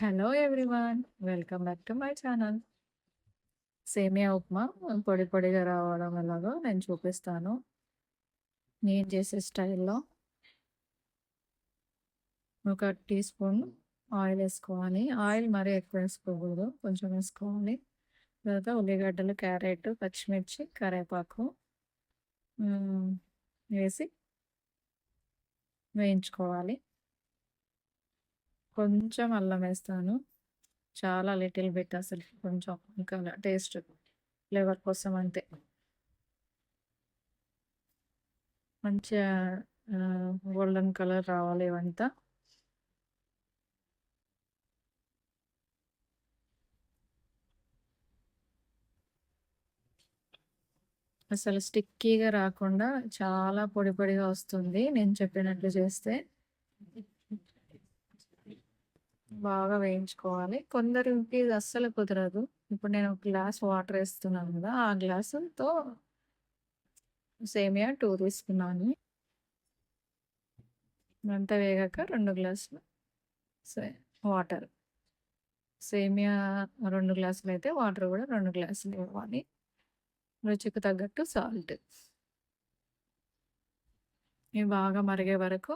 Hello everyone welcome back to my channel semiya upma పొడి పొడిగా రావడం ఎలాగో నేను చూపిస్తాను. నేను చేసే స్టైల్లో ఒక టీ స్పూన్ ఆయిల్ వేసుకోవాలి. ఆయిల్ మరీ ఎక్కువ వేసుకోకూడదు. కొంచెం వేసుకోవాలి. తర్వాత ఉల్లిగడ్డలు క్యారెట్ పచ్చిమిర్చి కరివేపాకు వేసి వేయించుకోవాలి. కొంచెం అల్లం వేస్తాను. చాలా లిటిల్ బిట్ అసలు కొంచెం ఇంకా టేస్ట్ ఫ్లేవర్ కోసం అంతే. మంచిగా గోల్డెన్ కలర్ రావాలి ఇవంతా. అసలు స్టిక్కీగా రాకుండా చాలా పొడి పొడిగా వస్తుంది నేను చెప్పినట్లు చేస్తే. బాగా వేయించుకోవాలి. కొందరికి ఇది అస్సలు కుదరదు. ఇప్పుడు నేను ఒక గ్లాస్ వాటర్ వేస్తున్నాను కదా ఆ గ్లాసుతో సేమియా టూ తీసుకున్నాను. అంతా వేగాక రెండు గ్లాసులు సే వాటర్. సేమియా రెండు గ్లాసులు అయితే వాటర్ కూడా రెండు గ్లాసులు ఇవ్వాలి. రుచికి తగ్గట్టు సాల్ట్. ఇవి బాగా మరిగే వరకు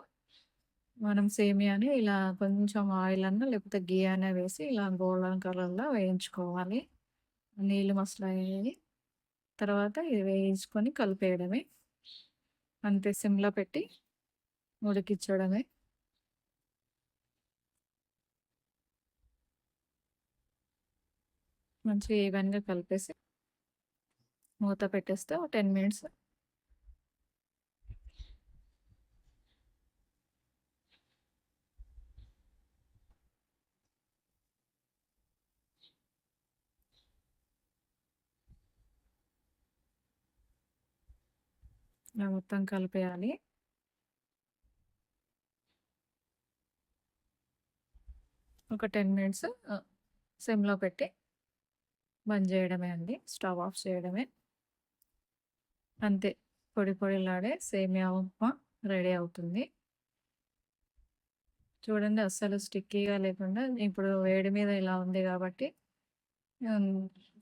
మనం సేమియాని ఇలా కొంచెం ఆయిల్ అన్న లేకపోతే గీ అనే వేసి ఇలా గోల్డెన్ కలర్లో వేయించుకోవాలి. నీళ్ళు మసాలా వేయాలి తర్వాత ఇది వేయించుకొని కలిపేయడమే. అంతే సిమ్లో పెట్టి ఉడికించడమే. మంచిగా ఈవెన్గా కలిపేసి మూత పెట్టేస్తే టెన్ మినిట్స్ ఇలా మొత్తం కలిపేయాలి. ఒక టెన్ మినిట్స్ సిమ్లో పెట్టి బంద్ చేయడమే అండి. స్టవ్ ఆఫ్ చేయడమే. అంతే. పొడి పొడిలాడే సేమియా ఉప్మా రెడీ అవుతుంది. చూడండి అస్సలు స్టిక్కీగా లేకుండా ఇప్పుడు వేడి మీద ఇలా ఉంది కాబట్టి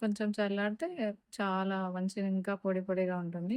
కొంచెం చల్లారితే చాలా మంచిగా ఇంకా పొడి పొడిగా ఉంటుంది.